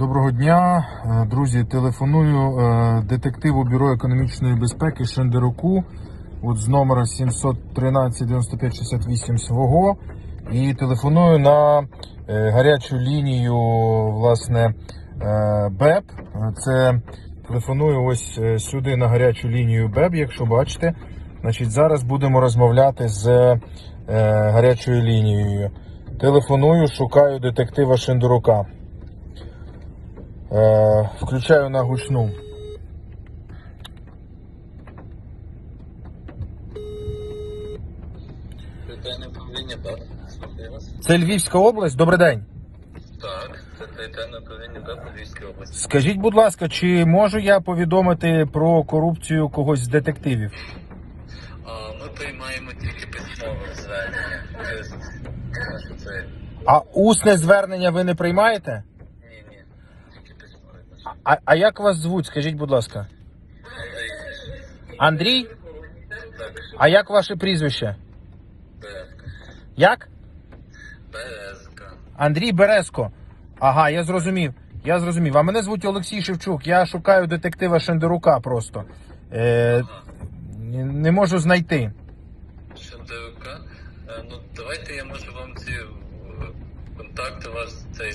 Доброго дня, Е, друзі. Телефоную е, детективу Бюро економічної безпеки Шендеруку от з номера 713 95 68 свого. І телефоную на е, гарячу лінію власне БЕП. Це телефоную ось сюди на гарячу лінію БЕП, якщо бачите. Значить, зараз будемо розмовляти з гарячою лінією. Телефоную, шукаю детектива Шендерука. Е, включаю на гучну. Це Львівська область. Добрий день. Так, це територіальне управління, так, Львівської області. Скажіть, будь ласка, чи можу я повідомити про корупцію когось з детективів? А, ми приймаємо тільки письмове звернення. Тобто. А усне звернення ви не приймаєте? Ні, ні, тільки письмове. А, а як вас звуть? Скажіть, будь ласка. Андрій? А як ваше прізвище? Як? Березка. Андрій Березко. Ага, я зрозумів. Я зрозумів. А мене звуть Олексій Шевчук. Я шукаю детектива Шендерука просто. Е, не можу знайти. Шендерука. Е, Ну, давайте я можу вам ці е, контакти вас цей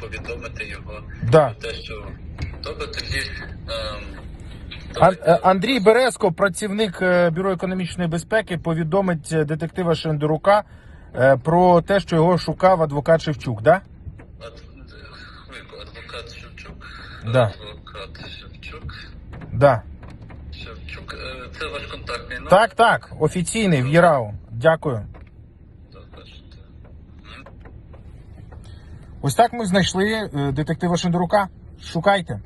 повідомити його. Да. Про те, що добре тоді. ем, е, Андрій Березко, працівник е, Бюро економічної безпеки, повідомить е, детектива Шендерука е, про те, що його шукав адвокат Шевчук, да? Ад- адвокат Шевчук. Да. Адвокат Шевчук. Да. Шевчук, е, це ваш контактний номер? Так, так, офіційний в ЄРАУ. Дякую. Так, бачите. Ось так ми знайшли е, детектива Шендерука. Шукайте.